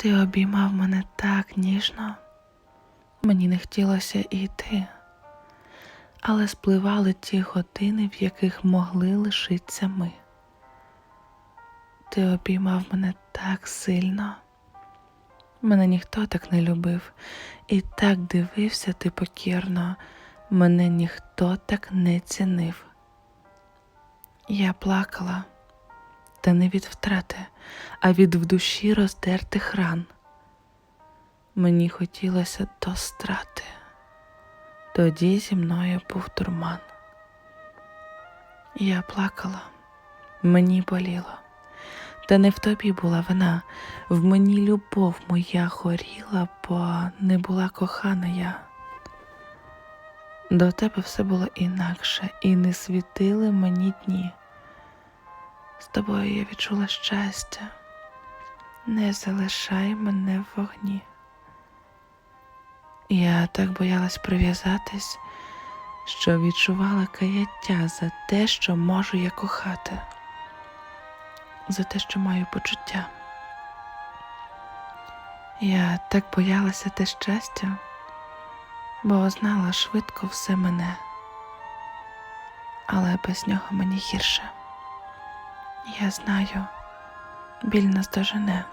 Ти обіймав мене так ніжно, мені не хотілося йти, але спливали ті години, в яких могли лишитися ми. Ти обіймав мене так сильно. Мене ніхто так не любив і так дивився ти покірно, мене ніхто так не цінив. Я плакала, та не від втрати, а від в душі роздертих ран. Мені хотілося до страти, тоді зі мною був дурман. Я плакала, мені боліло. Та не в тобі була вина, в мені любов моя горіла, бо не була кохана я. До тебе все було інакше, і не світили мені дні. З тобою я відчула щастя, не залишай мене в вогні. Я так боялась прив'язатись, що відчувала каяття за те, що можу я кохати за те, що маю почуття. Я так боялася те щастя, бо знала швидко все мене, але без нього мені гірше. Я знаю, біль нас дожене.